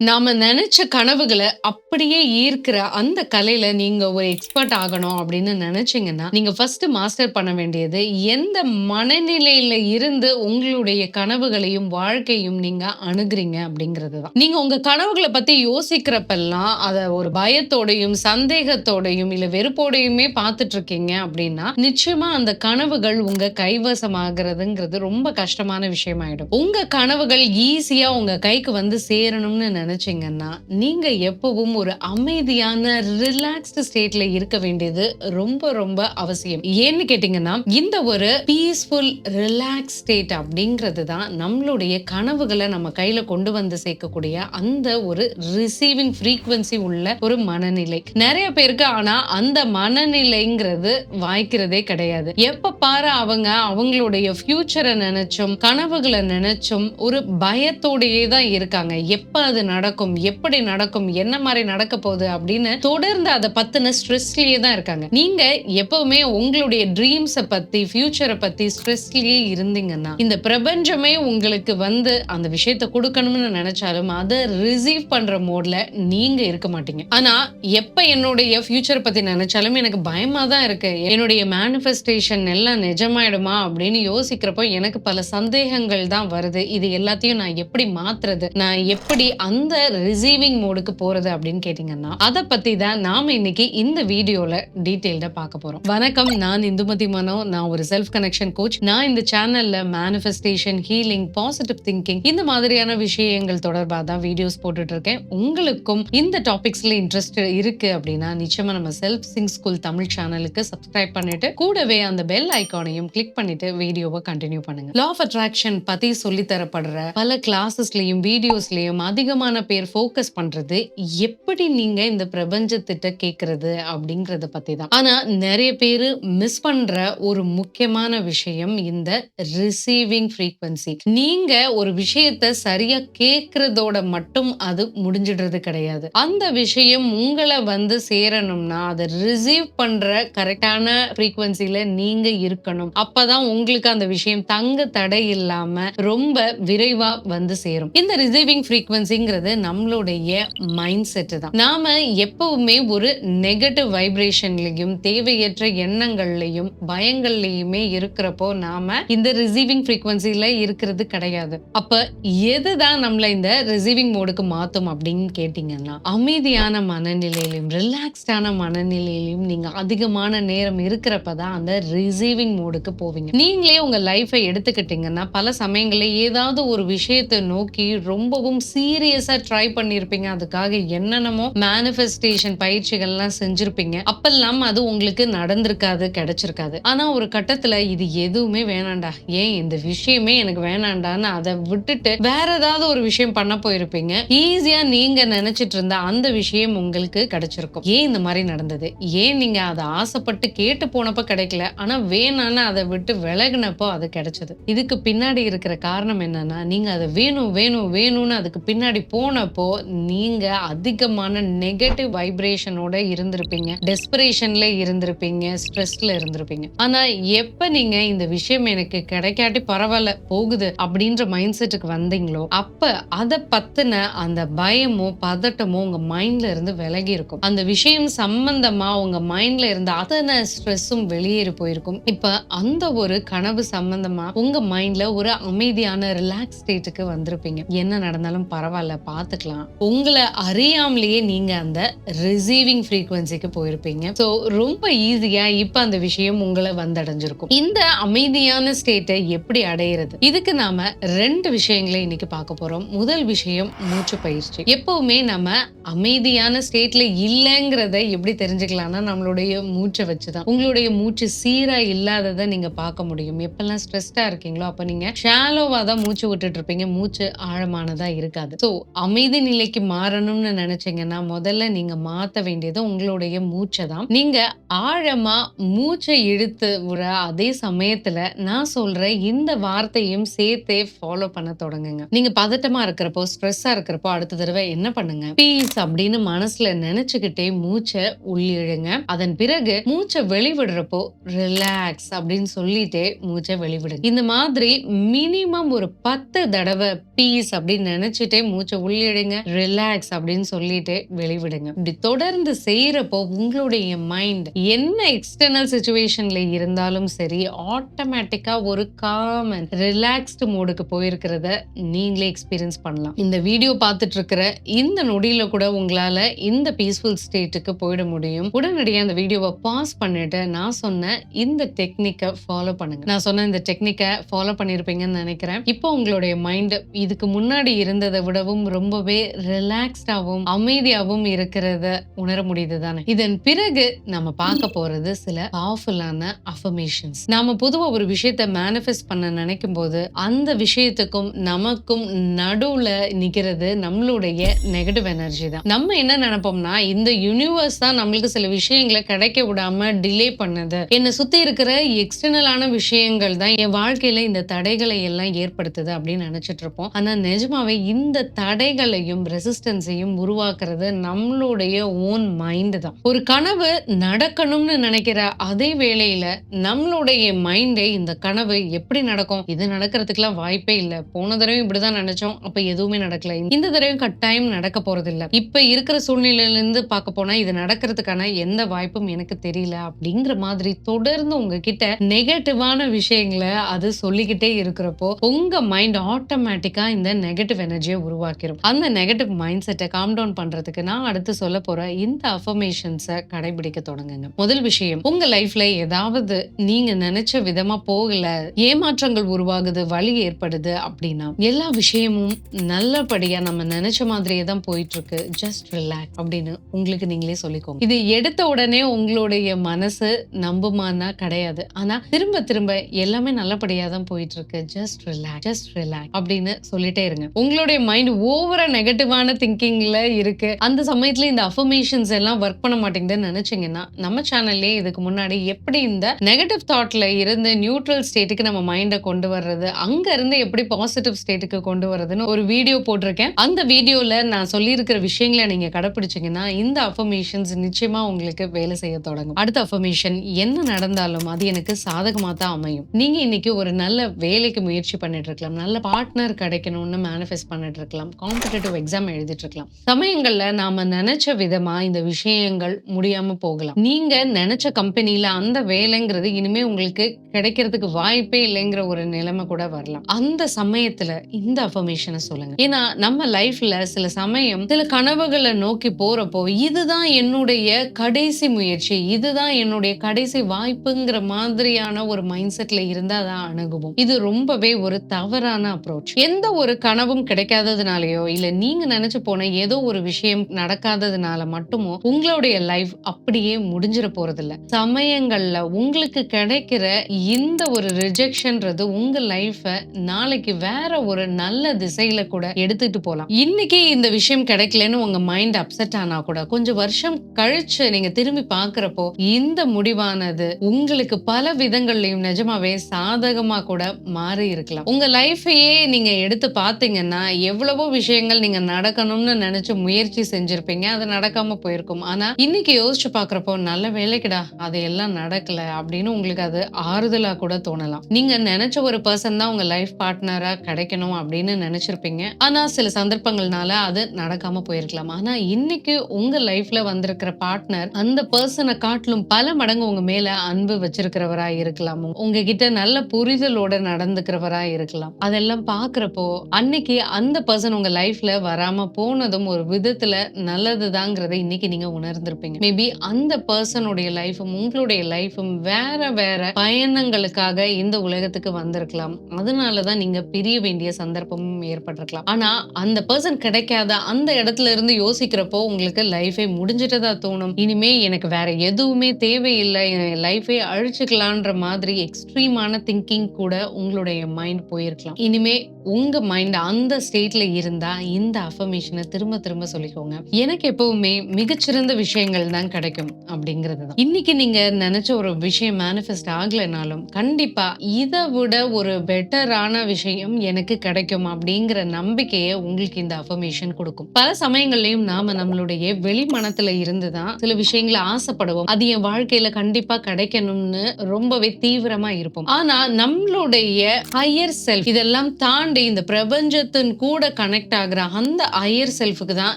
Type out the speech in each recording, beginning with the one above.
நாம நினைச்ச கனவுகளை அப்படியே ஈர்க்கிற அந்த கலையில நீங்க ஒரு எக்ஸ்பர்ட் ஆகணும் அப்படின்னு நினைச்சீங்கன்னா, நீங்க ஃபர்ஸ்ட் மாஸ்டர் பண்ண வேண்டியது, எந்த மனநிலையில இருந்து உங்களுடைய கனவுகளையும், வாழ்க்கையும் நீங்க அணுகுறீங்க அப்படிங்கிறது தான். நீங்க உங்க கனவுகள பத்தி யோசிக்கிறப்பெல்லாம் அத ஒரு பயத்தோடையும், சந்தேகத்தோடையும், இல்ல வெறுப்போடையுமே பார்த்துட்டு இருக்கீங்க அப்படின்னா, நிச்சயமா அந்த கனவுகள் உங்க கைவசமாகறதுங்கிறது ரொம்ப கஷ்டமான விஷயமாயிடும். உங்க கனவுகள் ஈஸியா உங்க கைக்கு வந்து சேரணும்னு நினச்சிங்கன்னா நீங்க எப்பவும் ஒரு அமைதியான ரிலாக்ஸ்டு ஸ்டேட்ல இருக்க வேண்டியது ரொம்ப ரொம்ப அவசியம். ஏன்னு கேட்டீங்கன்னா, இந்த ஒரு பீஸ்ஃபுல் ரிலாக்ஸ் ஸ்டேட் அப்படிங்கிறது தான் நம்மளுடைய கனவுகளை நம்ம கையில கொண்டு வந்து சேர்க்கக்கூடிய அந்த ஒரு ரிசீவிங் ஃப்ரீக்வன்சி உள்ள ஒரு மனநிலை. நிறைய பேருக்கு ஆனா அந்த மனநிலைங்கிறது வாய்க்கிறதே கிடையாது. எப்ப பாரு அவங்க அவங்களுடைய ஃபியூச்சரை நினைச்சும், கனவுகளை நினைச்சும் ஒரு பயத்தோடையே தான் இருக்காங்க. எப்ப அது நடக்கும்? எப்படி நடக்கும்? என்ன மாதிரி நடக்க போகுது? அப்படின்னு தொடர்ந்து அதை பத்தின ஸ்ட்ரெஸ்லயே தான் இருக்காங்க. நீங்க எப்பவுமே உங்களுடைய ட்ரீம்ஸை பத்தி, ஃபியூச்சரை பத்தி ஸ்ட்ரெஸ்லயே இருந்தீங்கன்னா, இந்த பிரபஞ்சமே உங்களுக்கு வந்து அந்த விஷயத்த கொடுக்கணும்னு நினைச்சாலும், அதை ரிசீவ் பண்ற மோட்ல நீங்க இருக்க மாட்டீங்க. ஆனா, எப்ப என்னுடைய ஃபியூச்சரை பத்தி நினைச்சாலும் எனக்கு பயமா தான் இருக்கு. என்னுடைய மேனிஃபெஸ்டேஷன் எல்லாம் நிஜமாயிடுமா? அப்படின்னு யோசிக்கிறப்போ எனக்கு பல சந்தேகங்கள் தான் வருது. இது எல்லாத்தையும் நான் எப்படி மாத்துறது? நான் எப்படி அந்த ரிசீவிங் மோடுக்கு போறது அப்படின்னு கேட்டீங்கன்னா, அதை பத்தி தான் நாம இன்னைக்கு இந்த வீடியோல டீடைல்டா பார்க்க போறோம். வணக்கம். நான் இந்துமதி மனோ. நான் ஒரு செல்ஃப் கனெக்ஷன் கோச். நான் இந்த சேனல்ல மேனிஃபெஸ்டேஷன், ஹீலிங், பாசிட்டிவ் திங்கிங் இந்த மாதிரியான விஷயங்கள் தொடர்பாக தான் வீடியோஸ் போட்டுட்டு இருக்கேன். உங்களுக்கும் இந்த டாபிக்ஸ்ல இன்ட்ரெஸ்ட் இருக்கு அப்படின்னா, நிச்சயமா நம்ம செல்ஃப் சிங் ஸ்கூல் தமிழ் சேனலுக்கு சப்ஸ்கிரைப் பண்ணிட்டு, கூடவே அந்த பெல் ஐக்கானையும் கிளிக் பண்ணிட்டு வீடியோவை கண்டினியூ பண்ணுங்க. லா ஆஃப் அட்ராக்ஷன் பத்தி சொல்லி தரப்படுற பல கிளாஸஸ்லயும், வீடியோஸ்லயும் அதிகமான பேர் ஃபோக்கஸ் பண்றது, எப்படி நீங்க இந்த பிரபஞ்சத்திட்ட கேட்கறது அப்படிங்கறத பத்தி தான். ஆனா, நிறைய பேரு மிஸ் பண்ற ஒரு முக்கியமான விஷயம் இந்த ரிசீவிங் ஃப்ரீக்வன்சி. நீங்க ஒரு விஷயத்த சரியா கேட்கறதோட மட்டும் அது முடிஞ்சிடுறது கிடையாது. அந்த விஷயம் உங்கள வந்து சேரணும்னா, அத ரிசீவ் பண்ற கரெக்டான ஃப்ரீக்வன்சில நீங்க இருக்கணும். அப்பதான் உங்களுக்கு அந்த விஷயம் தங்க தடை இல்லாம ரொம்ப விரைவா வந்து சேரும். இந்த ரிசீவிங் ஃப்ரீக்வன்சிங்கிறது நம்மளுடைய மைண்ட் செட் தான். நாம எப்பவுமே ஒரு நெகட்டிவ் வைப்ரேஷன்லயும், தேவையற்ற எண்ணங்கள்லயும், பயங்கள்லயுமே இருக்கிறப்போ, நாம இந்த ரிசீவிங் ஃப்ரீக்வன்சில இருக்கிறது கிடையாது. அப்ப எதுதான் நம்மள இந்த ரிசீவிங் மோடுக்கு மாத்தும் அப்படின்னு கேட்டீங்கன்னா, அமைதியான மனநிலையிலும், ரிலாக்ஸ்டான மனநிலையிலும் நீங்க அதிகமான நேரம் இருக்கிறப்ப தான் அந்த ரிசீவிங் மோடுக்கு போவீங்க. நீங்களே உங்க லைஃபை எடுத்துக்கிட்டீங்கன்னா, பல சமயங்களில் ஏதாவது ஒரு விஷயத்த நோக்கி ரொம்பவும் சீரியஸ் ட்ரை பண்ணியிருப்பீங்க. அதுக்காக என்னென்னமோ மேனிஃபெஸ்டேஷன் பயிற்சிகள்லாம் செஞ்சிருப்பீங்க. அப்பல்லாம் அது உங்களுக்கு நடந்திருக்காது, கிடைச்சிருக்காது. ஆனா ஒரு கட்டத்துல இது எதுவுமே வேணாண்டா ஏன் இந்த விஷயமே எனக்கு வேணாண்டான்னு அதை விட்டுட்டு வேற ஏதாவது ஒரு விஷயம் பண்ண போயிருப்பீங்க. ஈஸியா நீங்க நினைச்சிட்டு இருந்த அந்த விஷயம் உங்களுக்கு கிடைச்சிருக்கும். ஏன் இந்த மாதிரி நடந்தது? ஏன் நீங்க அதை ஆசைப்பட்டு கேட்டு போனப்ப கிடைக்கல. ஆனா வேணான்னு அதை விட்டு விலகுனப்போ அது கிடைச்சது. இதுக்கு பின்னாடி இருக்கிற காரணம் என்னன்னா, நீங்க அத வேணும், வேணும், வேணும்னு அதுக்கு பின்னாடி போனப்போ, நீங்க அதிகமான நெகட்டிவ் வைப்ரேஷனோட இருந்திருப்பீங்க. டெஸ்பரேஷன்ல இருந்திருப்பீங்க. ஸ்ட்ரெஸ்ல இருந்திருப்பீங்க. ஆனா எப்ப நீங்க இந்த விஷயம் எனக்கு கிடைக்காட்டி பரவாயில்ல போகுது அப்படின்ற மைண்ட் செட்டுக்கு வந்தீங்களோ, அப்ப அதை பத்தின அந்த பயமோ, பதட்டமோ உங்க மைண்ட்ல இருந்து விலகி இருக்கும். அந்த விஷயம் சம்பந்தமா உங்க மைண்ட்ல இருந்த அத்தனை ஸ்ட்ரெஸ்ஸும் வெளியேறி போயிருக்கும். இப்ப அந்த ஒரு கனவு சம்பந்தமா உங்க மைண்ட்ல ஒரு அமைதியான ரிலாக்ஸ் ஸ்டேட்டுக்கு வந்திருப்பீங்க. என்ன நடந்தாலும் பரவாயில்ல பார்த்துக்கலாம். உங்களை அறியாமலேயே நீங்க அந்த ரிசீவிங் ஃப்ரீக்குவன்சிக்கு போயிருப்பீங்க. சோ ரொம்ப ஈஸியா இப்ப அந்த விஷயம் உங்கள வந்தடைஞ்சிருக்கும். இந்த அமைதியான ஸ்டேட்ட எப்படி அடையிறது? இதுக்கு நாம ரெண்டு விஷயங்களை இன்னைக்கு பார்க்க போறோம். முதல் விஷயம் மூச்சு பயிற்சி. எப்பவுமே நம்ம அமைதியான ஸ்டேட்ல இல்லைங்கிறத எப்படி தெரிஞ்சுக்கலாம்னா, நம்மளுடைய மூச்சை வச்சு தான். உங்களுடைய மூச்சு சீரா இல்லாததை நீங்க பார்க்க முடியும். எப்பெல்லாம் ஸ்ட்ரெஸ்டா இருக்கீங்களோ, அப்ப நீங்க ஷாலோவா தான் மூச்சு விட்டுட்டு இருப்பீங்க. மூச்சு ஆழமானதா இருக்காது. ஸோ அமைதி நிலைக்கு மாறணும்னு நினைச்சீங்கன்னா, முதல்ல நீங்க மாத்த வேண்டியது உங்களுடைய மூச்சை தான். நீங்க ஆழமா மூச்சை இழுத்து விட அதே சமயத்துல நான் சொல்ற இந்த வார்த்தையும் சேர்த்தே ஃபாலோ பண்ண தொடங்குங்க. நீங்க பதட்டமா இருக்கிறப்போ, ஸ்ட்ரெஸ்ஸா இருக்கிறப்போ அடுத்த தடவை என்ன பண்ணுங்க? பீஸ் அப்படின்னு மனசுல நினைச்சுக்கிட்டே மூச்சை உள்ளிழுங்க. அதன் பிறகு மூச்சை வெளிவிடுறப்போ ரிலாக்ஸ் அப்படின்னு சொல்லிட்டே மூச்சை வெளிவிடுங்க. இந்த மாதிரி மினிமம் ஒரு பத்து தடவை பீஸ் அப்படின்னு நினைச்சிட்டே மூச்சை உள்ளிடுங்க. ரிலாக்ஸ் அப்படின்னு சொல்லிட்டு வெளிவிடுங்க. இப்படி தொடர்ந்து செய்யறப்போ உங்களுடைய மைண்ட் என்ன எக்ஸ்டர்னல் சுச்சுவேஷன்ல இருந்தாலும் சரி ஆட்டோமேட்டிக்கா ஒரு காம் அண்ட் ரிலாக்ஸ்டு மோடுக்கு போயிருக்கிறத நீங்களே எக்ஸ்பீரியன்ஸ் பண்ணலாம். இந்த வீடியோ பார்த்துட்டு இருக்கிற இந்த நொடியில கூட உங்களால இந்த பீஸ்ஃபுல் ஸ்டேட்டுக்கு போயிட முடியும். உடனடியாக அந்த வீடியோவை பாஸ் பண்ணிட்டு நான் சொன்ன இந்த டெக்னிக்கை ஃபாலோ பண்ணுங்க. நான் சொன்ன இந்த டெக்னிக்கை ஃபாலோ பண்ணியிருப்பீங்கன்னு நினைக்கிறேன். இப்போ உங்களுடைய மைண்ட் இதுக்கு முன்னாடி இருந்ததை விடவும் ரொம்பவே ரிலாக்ஸ்டாகவும் அமைதியாகவும் இருக்கிறத உணர முடியுது தானே இதன் பிறகு நம்ம பார்க்க போறது சில பவர்ஃபுல்லான அஃபர்மேஷன்ஸ் நாம பொதுவா ஒரு விஷயத்த மேனிஃபெஸ்ட் பண்ண நினைக்கும் போது அந்த விஷயத்துக்கும் நமக்கும் நடுவுல நிக்கிறது நம்மளுடைய நெகட்டிவ் எனர்ஜி தான். நம்ம என்ன நினைப்போம்னா இந்த யூனிவர்ஸ் தான் நம்மளுக்கு சில விஷயங்களை கிடைக்க விடாம டிலே பண்ணுது. என்னை சுத்தி இருக்கிற எக்ஸ்டர்னலான விஷயங்கள் தான் என் வாழ்க்கையில இந்த தடைகளை எல்லாம் ஏற்படுத்துது அப்படின்னு நினைச்சிட்டு இருப்போம். ஆனா நிஜமாவே இந்த தடை தடைகளையும் ரெசிஸ்டன்ஸையும் உருவாக்குறது நம்மளுடைய ஓன் மைண்ட் தான். ஒரு கனவு நடக்கணும்னு நினைக்கிற அதே வேளையில நம்மளுடைய மைண்டே இந்த கனவு எப்படி நடக்கும்? இது நடக்கிறதுக்குலாம் வாய்ப்பே இல்ல. போன தடவை இப்படிதான் நினைச்சோம். அப்ப எதுவுமே நடக்கல. இந்த தடவையும் கட்டாயம் நடக்க போறது இல்ல இப்ப இருக்கிற சூழ்நிலையில இருந்து பார்க்க போனா இது நடக்கிறதுக்கான எந்த வாய்ப்பும் எனக்கு தெரியல அப்படிங்கிற மாதிரி தொடர்ந்து உங்ககிட்ட நெகட்டிவான விஷயங்களை அது சொல்லிக்கிட்டே இருக்கிறப்போ உங்க மைண்ட் ஆட்டோமேட்டிக்கா இந்த நெகட்டிவ் எனர்ஜியை உருவாக்கிரும். அந்த நெகட்டிவ் மைண்ட் செட்டை காம் டவுன் பண்றதுக்கு நான் அடுத்து சொல்ல போற இந்த அஃபர்மேஷன்ஸை கடைபிடிக்க தொடங்குங்க. முதல் விஷயம் உங்க லைஃப்ல ஏதாவது நீங்க நினைச்ச விதமா போகல ஏமாற்றங்கள் உருவாகுது வழி ஏற்படுது அப்படின்னா எல்லா விஷயமும் நல்லபடியா நம்ம நினைச்ச மாதிரியே தான் போயிட்டு இருக்கு ஜஸ்ட் ரிலாக்ஸ் அப்படின்னு உங்களுக்கு நீங்களே சொல்லிக்கோங்க. இது எடுத்த உடனே உங்களுடைய மனசு நம்புமானா கிடையாது. ஆனா திரும்ப திரும்ப எல்லாமே நல்லபடியா தான் போயிட்டு இருக்கு ஜஸ்ட் ரிலாக்ஸ் ஜஸ்ட் ரிலாக்ஸ் அப்படின்னு சொல்லிட்டே இருங்க. உங்களுடைய மைண்ட் ஓவரா நெகட்டிவான திங்கிங்ல இருக்கு. அந்த சமயத்துல இந்த அஃபர்மேஷன்ஸ் எல்லாம் ஒர்க் பண்ண மாட்டேங்குதுன்னு நினைச்சீங்கன்னா நம்ம சேனல்லே இதுக்கு முன்னாடி எப்படி இந்த நெகட்டிவ் தாட்ல இருந்து நியூட்ரல் ஸ்டேட்டுக்கு நம்ம மைண்டை கொண்டு வர்றது அங்க இருந்து எப்படி பாசிட்டிவ் ஸ்டேட்டுக்கு கொண்டு வர்றதுன்னு ஒரு வீடியோ போட்டிருக்கேன். அந்த வீடியோல நான் சொல்லியிருக்கிற விஷயங்களை நீங்க கடைப்பிடிச்சீங்கன்னா இந்த அஃபர்மேஷன்ஸ் நிச்சயமா உங்களுக்கு வேலை செய்ய தொடங்கும். அடுத்த அஃபர்மேஷன் என்ன நடந்தாலும் அது எனக்கு சாதகமா தான் அமையும். நீங்க இன்னைக்கு ஒரு நல்ல வேலைக்கு முயற்சி பண்ணிட்டு இருக்கலாம். நல்ல பார்ட்னர் கிடைக்கணும்னு மேனிஃபெஸ்ட் பண்ணிட்டு இருக்கலாம். காம்படிட்டிவ் எக்ஸாம் எழுதிட்டு இருக்கலாம் சமயங்கள்ல நாம நினைச்ச விதமா இந்த விஷயங்கள் முடியாம போகலாம். நீங்க நினைச்ச கம்பெனில அந்த வேலைங்கிறது இனிமே உங்களுக்கு கிடைக்கிறதுக்கு வாய்ப்பே இல்லைங்கிற ஒரு நிலைமை கூட வரலாம். அந்த சமயத்துல இந்த அஃபர்மேஷனை சொல்லுங்க. ஏன்னா நம்ம லைஃப்ல சில சமயம் சில கனவுகளை நோக்கி போறப்போ இதுதான் என்னுடைய கடைசி முயற்சி இதுதான் என்னுடைய கடைசி வாய்ப்புங்கிற மாதிரியான ஒரு மைண்ட் செட்ல இருந்தா தான் அணுகுவோம். இது ரொம்பவே ஒரு தவறான அப்ரோச் எந்த ஒரு கனவும் கிடைக்காததுனாலயோ இல்ல நீங்க நினைச்சு போன ஏதோ ஒரு விஷயம் நடக்காததுனால மட்டுமோ உங்களுடைய லைஃப் அப்படியே முடிஞ்சிட போறதில்ல. சமயங்கள்ல உங்களுக்கு கிடைக்கிற இந்த ஒரு ரிஜெக்ஷன்றது உங்க லைஃப நாளைக்கு வேற ஒரு நல்ல திசையில கூட எடுத்துட்டு போலாம். இன்னைக்கு இந்த விஷயம் கிடைக்கலன்னு உங்க மைண்ட் அப்செட் ஆனா கூட கொஞ்சம் வருஷம் கழிச்சு நீங்க திரும்பி பாக்குறப்போ இந்த முடிவானது உங்களுக்கு பல விதங்கள்லயும் நிஜமாவே சாதகமா கூட மாறி இருக்கலாம் உங்க லைஃபையே நீங்க எடுத்து பாத்தீங்கன்னா எவ்வளவோ விஷயம் விஷயங்கள் நீங்க நடக்கணும்னு நினைச்சு முயற்சி செஞ்சிருப்பீங்க. அது நடக்காம போயிருக்கும். ஆனா இன்னைக்கு யோசிச்சு பாக்குறப்போ நல்ல வேலைக்குடா அது எல்லாம் நடக்கல அப்படின்னு உங்களுக்கு அது ஆறுதலா கூட தோணலாம். நீங்க நினைச்ச ஒரு பர்சன் தான் உங்க லைஃப் பார்ட்னரா கிடைக்கணும் அப்படின்னு நினைச்சிருப்பீங்க. ஆனா சில சந்தர்ப்பங்கள்னால அது நடக்காம போயிருக்கலாம். ஆனா இன்னைக்கு உங்க லைஃப்ல வந்திருக்கிற பார்ட்னர் அந்த பர்சனை காட்டிலும் பல மடங்கு உங்க மேல அன்பு வச்சிருக்கிறவரா இருக்கலாம். உங்ககிட்ட நல்ல புரிதலோட நடந்துக்கிறவரா இருக்கலாம். அதெல்லாம் பாக்குறப்போ அன்னைக்கு அந்த பர்சன் உங்க லைஃப்ல வராம போனதும் ஒரு விதத்துல நல்லதுதாங்கிறத இன்னைக்கு நீங்க உணர்ந்திருப்பீங்க. மேபி அந்த பர்சனுடைய லைஃபும் உங்களுடைய லைஃபும் வேற வேற பயணங்களுக்காக இந்த உலகத்துக்கு வந்திருக்கலாம். அதனாலதான் நீங்க பிரிய வேண்டிய சந்தர்ப்பமும் ஏற்பட்டிருக்கலாம். ஆனா அந்த பர்சன் கிடைக்காத அந்த இடத்துல இருந்து யோசிக்கிறப்போ உங்களுக்கு லைஃபே முடிஞ்சிட்டதா தோணும். இனிமே எனக்கு வேற எதுவுமே தேவையில்லை. என் லைஃபே அழிச்சுக்கலான்ற மாதிரி எக்ஸ்ட்ரீமான திங்கிங் கூட உங்களுடைய மைண்ட் போயிருக்கலாம். இனிமே உங்க மைண்ட் அந்த ஸ்டேட்ல இருந்தா இந்த அஃபர்மேஷனை திரும்ப திரும்ப சொல்லிக்கோங்க. எனக்கு எப்பவுமே மிகச்சிறந்த விஷயங்கள் தான் கிடைக்கும் அப்படிங்கிறது தான். இன்னைக்கு நீங்க நினைச்ச ஒரு விஷயம் மேனிஃபெஸ்ட் ஆகலைனாலும் கண்டிப்பா இதை விட ஒரு பெட்டரான விஷயம் எனக்கு கிடைக்கும் அப்படிங்கிற நம்பிக்கையை உங்களுக்கு இந்த அஃபர்மேஷன் கொடுக்கும். பல சமயங்கள்லயும் நாம நம்மளுடைய வெளி மனத்துல இருந்து தான் சில விஷயங்களை ஆசைப்படுவோம். அது என் வாழ்க்கையில கண்டிப்பா கிடைக்கணும்னு ரொம்பவே தீவிரமா இருப்போம். ஆனா நம்மளுடைய ஹையர் செல்ஃப் இதெல்லாம் தாண்டி இந்த பிரபஞ்சத்தின் கூட கனெக்ட் ஆகிற அந்த ஹையர் செல்ஃபுக்கு தான்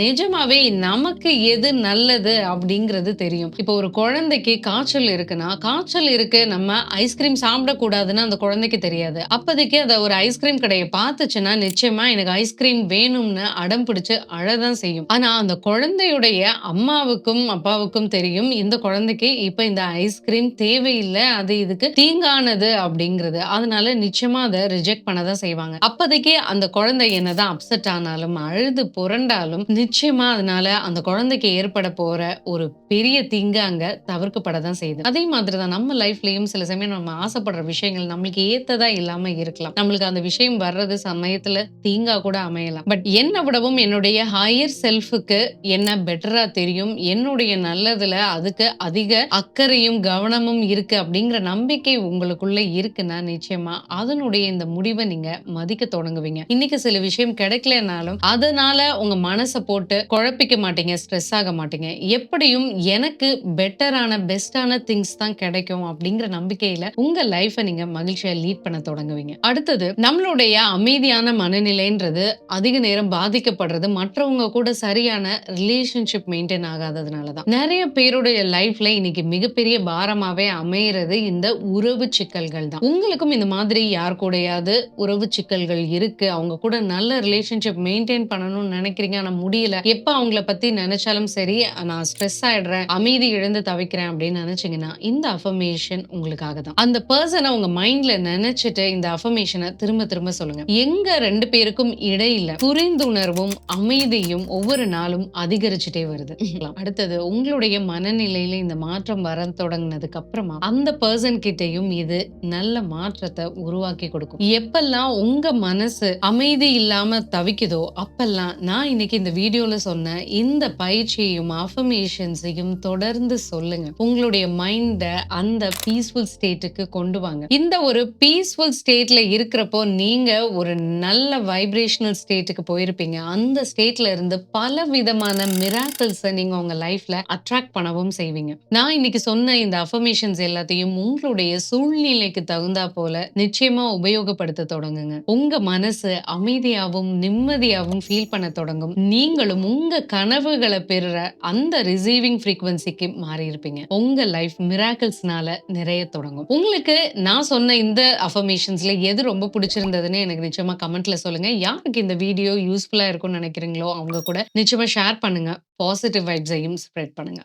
நிஜமாவே நமக்கு எது நல்லது அப்படிங்கிறது தெரியும். இப்போ ஒரு குழந்தைக்கு காய்ச்சல் இருக்குன்னா காய்ச்சல் இருக்கு நம்ம ஐஸ்கிரீம் சாப்பிடக்கூடாதுன்னு அந்த குழந்தைக்கு தெரியாது. அப்போதைக்கு அதை ஒரு ஐஸ்கிரீம் கடையை பார்த்துச்சுன்னா நிச்சயமா எனக்கு ஐஸ்கிரீம் வேணும்னு அடம் பிடிச்சு அழதான் செய்யும். ஆனா அந்த குழந்தையுடைய அம்மாவுக்கும் அப்பாவுக்கும் தெரியும் இந்த குழந்தைக்கு இப்ப இந்த ஐஸ்கிரீம் தேவையில்லை அது இதுக்கு தீங்கானது அப்படிங்கிறது. அதனால நிச்சயமா அதை ரிஜெக்ட் பண்ணதான் செய்வாங்க. அப்போதைக்கு அந்த குழந்தை என்னதான் அப்செட் ஆனாலும் அழுது புரண்டாலும் நிச்சயமா அதனால அந்த குழந்தைக்கு ஏற்பட போற ஒரு பெரிய தீங்கு அங்க தவிர்க்கப்பட தான் செய்யுது. அதே மாதிரி தான் நம்ம லைஃப்லயும் சில சமயம் நம்ம ஆசைப்படுற விஷயங்கள் நம்மளுக்கு ஏத்ததா இல்லாம இருக்கலாம். நம்மளுக்கு அந்த விஷயம் வர்றது சமயத்துல தீங்கா கூட அமையலாம். பட் என்னை விடவும் என்னுடைய ஹையர் செல்ஃபுக்கு என்ன பெட்டரா தெரியும்? என்னுடைய நல்லதுல அதுக்கு அதிக அக்கறையும் கவனமும் இருக்கு அப்படிங்கிற நம்பிக்கை உங்களுக்குள்ள இருக்குன்னா நிச்சயமா அதனுடைய இந்த முடிவை நீங்க மதிக்க தொடங்குவீங்க. இன்னைக்கு சில விஷயம் கிடைக்கல இல்லைனாலும் அதனால உங்க மனசை போட்டு குழப்பிக்க மாட்டீங்க ஸ்ட்ரெஸ் ஆக மாட்டீங்க. எப்படியும் எனக்கு பெட்டரான பெஸ்டான திங்ஸ் தான் கிடைக்கும் அப்படிங்கிற நம்பிக்கையில உங்க லைஃபை நீங்க மகிழ்ச்சியா லீட் பண்ண தொடங்குவீங்க. அடுத்தது நம்மளுடைய அமைதியான மனநிலைன்றது அதிக நேரம் பாதிக்கப்படுறது மற்றவங்க கூட சரியான ரிலேஷன்ஷிப் மெயின்டைன் ஆகாததுனாலதான் நிறைய பேருடைய லைஃப்ல இன்னைக்கு மிகப்பெரிய பாரமாவே அமையிறது இந்த உறவு சிக்கல்கள் தான். உங்களுக்கும் இந்த மாதிரி யார் கூடயாவது உறவு சிக்கல்கள் இருக்கு அவங்க கூட நல்ல ரிலேஷன்ஷிப் மெயின்டைன் பண்ணணும்னு நினைக்கிறீங்க ஆனா முடியல. எப்ப அவங்கள பத்தி நினைச்சாலும் சரி நான் ஸ்ட்ரெஸ் ஆயிடுறேன் அமைதி இழந்து தவிக்கிறேன் அப்படின்னு நினைச்சீங்கன்னா இந்த அஃபர்மேஷன் உங்களுக்காக தான். அந்த பர்சனை உங்க மைண்ட்ல நினைச்சிட்டு இந்த அஃபர்மேஷனை திரும்ப திரும்ப சொல்லுங்க. எங்க ரெண்டு பேருக்கும் இடையில புரிந்துணர்வும் அமைதியும் ஒவ்வொரு நாளும் அதிகரிச்சுட்டே வருது. அடுத்தது உங்களுடைய மனநிலையில இந்த மாற்றம் வர தொடங்கினதுக்கு அப்புறமா அந்த பர்சன் கிட்டயும் இது நல்ல மாற்றத்தை உருவாக்கி கொடுக்கும். எப்பெல்லாம் உங்க மனசு அமைதி இல்லாம பிடிக்குதோ அப்பெல்லாம் நான் இன்னைக்கு இந்த வீடியோல சொன்ன இந்த பயிற்சியையும் அஃபர்மேஷன்ஸையும் தொடர்ந்து சொல்லுங்க. உங்களுடைய மைண்ட அந்த பீஸ்ஃபுல் ஸ்டேட்டுக்கு கொண்டு வாங்க. இந்த ஒரு பீஸ்ஃபுல் ஸ்டேட்ல இருக்கிறப்போ நீங்க ஒரு நல்ல வைப்ரேஷனல் ஸ்டேட்டுக்கு போயிருப்பீங்க. அந்த ஸ்டேட்ல இருந்து பல விதமான மிராக்கிள்ஸை நீங்க உங்க லைஃப்ல அட்ராக்ட் பண்ணவும் செய்வீங்க. நான் இன்னைக்கு சொன்ன இந்த அஃபர்மேஷன்ஸ் எல்லாத்தையும் உங்களுடைய சூழ்நிலைக்கு தகுந்தா போல நிச்சயமா உபயோகப்படுத்த தொடங்குங்க. உங்க மனசு அமைதியாகவும் நிம்மதியாகவும் ஃபீல் பண்ண தொடங்கும். நீங்களும் உங்க கனவுகளை பெறுற அந்த ரிசீவிங் ஃப்ரீக்வன்சிக்கு மாறி இருப்பீங்க. உங்க லைஃப் மிராக்கிள்ஸ்னால நிறைய தொடங்கும். உங்களுக்கு நான் சொன்ன இந்த அஃபர்மேஷன்ஸ்ல எது ரொம்ப பிடிச்சிருந்ததுன்னு எனக்கு நிச்சயமா கமெண்ட்ல சொல்லுங்க. யாருக்கு இந்த வீடியோ யூஸ்ஃபுல்லா இருக்கும்னு நினைக்கிறீங்களோ அவங்க கூட நிச்சயமா ஷேர் பண்ணுங்க. பாசிட்டிவ் வைப்ஸையும் ஸ்ப்ரெட் பண்ணுங்க.